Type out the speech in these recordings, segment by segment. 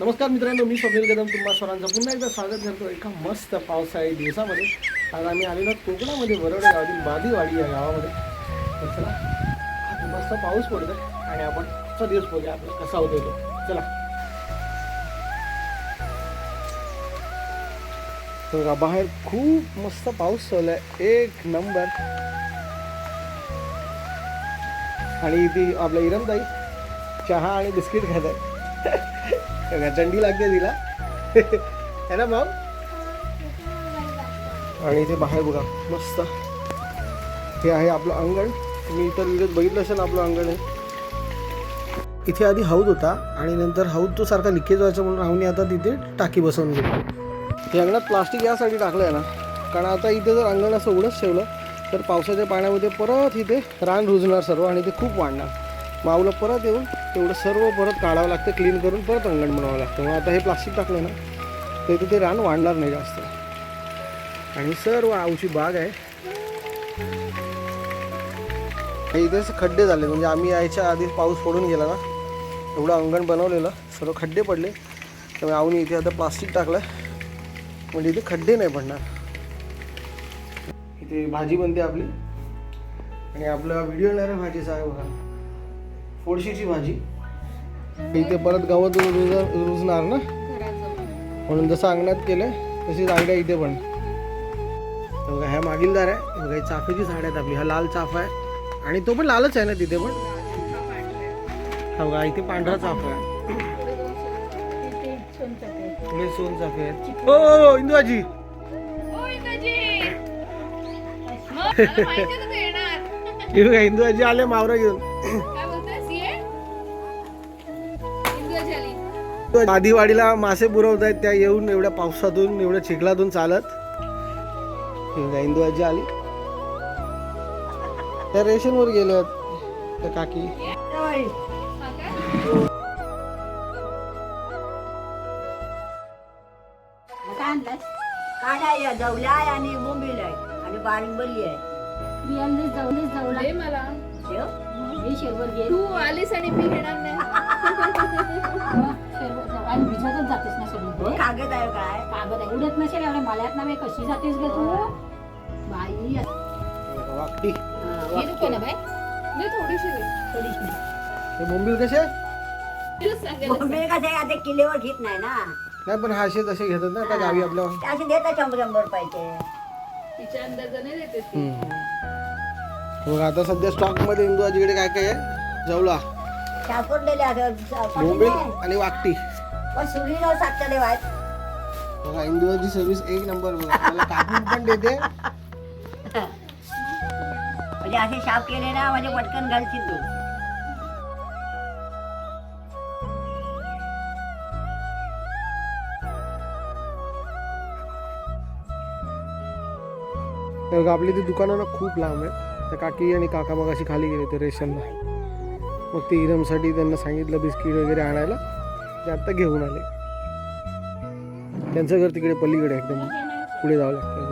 नमस्कार मित्रांनो मी स्वप्नील कदम तुम्हा सर्वांचं पुन्हा एकदा स्वागत करतो एका मस्त पावसाळी दिवसामध्ये. आज आम्ही आलेलो कोकणामध्ये वरवडे गावातील बादीवाडी या गावामध्ये. तर चला मस्त पाऊस पडतो आणि आपण आजचा दिवस बोलूया आपण कसा होतो तो. चला. बघा, बाहेर खूप मस्त पाऊस चालू आहे एक नंबर. आणि ती आपल्या इरमताई चहा आणि बिस्किट खात आहे. थंडी लागते तिला. है ना मॅम आणि इथे बाहेर बघा मस्त. हे आहे आपलं अंगण. मी इतर व्हिडिओत बघितलं असेल आपलं अंगण आहे इथे आधी हौद होता आणि नंतर हौद तो सारखा लिकेज व्हायचा म्हणून राहुनी आता तिथे टाकी बसवून गेली हे अंगणात प्लास्टिक यासाठी टाकलं आहे ना. कारण आता इथे जर अंगण असं उघडंच ठेवलं तर पावसाच्या पाण्यामध्ये परत इथे रान रुजणार सर्व आणि ते खूप वाढणार. माऊला परत येऊन तेवढं सर्व परत काढावं लागतं क्लीन करून परत अंगण बनवावं लागतं. मग आता हे प्लास्टिक टाकलं ना तर तिथे ते रान वाढणार नाही जास्त. आणि सर्व आवची बाग आहे. इथेच इथे खड्डे झाले म्हणजे आम्ही यायच्या आधी पाऊस पडून गेला ना एवढं अंगण बनवलेलं सर्व खड्डे पडले. त्यामुळे आऊनी इथे आता प्लास्टिक टाकलं म्हणजे इथे खड्डे नाही पडणार. इथे भाजी बनते आपली. आणि आपला व्हिडिओ येणार भाजीचा आहे बघा. फोडशीची भाजी. इथे परत गवत रुज रुजणार ना? म्हणून जसं अंगणात केलं तशीच आयडिया इथे पण. बघा ह्या मागील दार आहे. बघा ही चाफ्याची झाड आहेत आपली. हा लाल चाफा आहे. आणि तो पण लालच आहे ना तिथे पण? हा बघा इथे पांढरा चाफा आहे. पुढे सोन चाफे आहेत. हो हो, हो इंदू आजी हे बघा इंदू आजी आले मावरा घेऊन. आधीवाडीला मासे पुरवत आहेत त्या येऊन एवढ्या पावसातून एवढ्या चिखलातून चालत. हे बघा, इंदू आजी आली. त्या रेशनवर गेल्या त्या काकी. जवला आहे आणि बोंबील आहे. आणि बारीक बली आहे बियांनी जाऊनच जाऊला दे मला. मी तू आलीस आणि मी घेणार नाही. काय? कागद आहे. उडत नसेल एवढ्या मळ्यात कशी जातेस ग तू? बाई. वाकटी हे नको ना बाय दे थोडीशी दे थोडीशी हे बोंबील कसे? तुला सांगेल बोंबील कसं? आहे आता किल्लेवर घेत नाही ना. नाही पण हाशे तसे घेतात ना आता गावी आपल्या. ते असे देतात शंभर शंभर रुपयाचे. तिच्या अंदाजाने देते ती. मग आता सध्या स्टॉकमध्ये इंदू आजीकडे काय काय आहे? जवला सापडलेले असं बोंबील आणि वाकटी पण सुरीनं सातले वाट बघा इंदू आजी सर्व्हिस एक नंबर बघा मला कापून पण देते. म्हणजे असे शाप केले ना म्हणजे पटकन घालशील तू. तर बघा, आपली ती दुकानं ना खूप लांब आहेत त्या काकी आणि काका मग अशी खाली गेले ते रेशनला. मग ते इरमसाठी त्यांना सांगितलं बिस्किट वगैरे आणायला. ते आत्ता घेऊन आले. त्यांचं घर तिकडे पलीकडे आहे, एकदम पुढे जावं लागतं.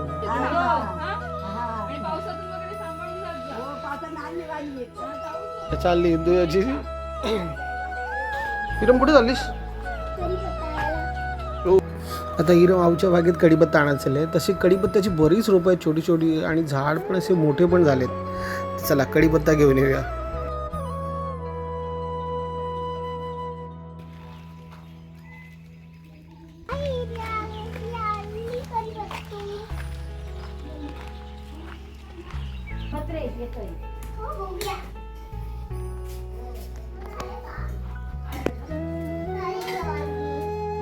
चालली इंदू आजी कुठे चाललीस? हो. आता हिरम आऊच्या बागेत कडीपत्ता आणायला चालले तशी कडीपत्त्याची बरीच रोपं आहेत छोटी छोटी आणि झाड पण असे मोठे पण झालेत. चला कडीपत्ता घेऊन येऊया. येतोय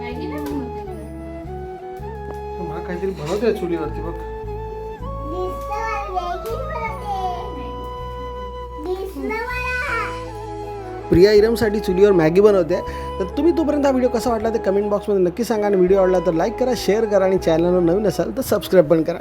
मॅगी नाही बनवते? मला काहीतरी बनवते चुलीवरती बघ. प्रिया इरमसाठी चुलीवर मॅगी बनवते. तर तुम्ही तोपर्यंत हा व्हिडिओ कसा वाटला ते कमेंट बॉक्समध्ये नक्की सांगा आणि व्हिडिओ आवडला तर लाईक करा शेअर करा आणि चॅनलवर नवीन असाल तर सबस्क्राईब पण करा.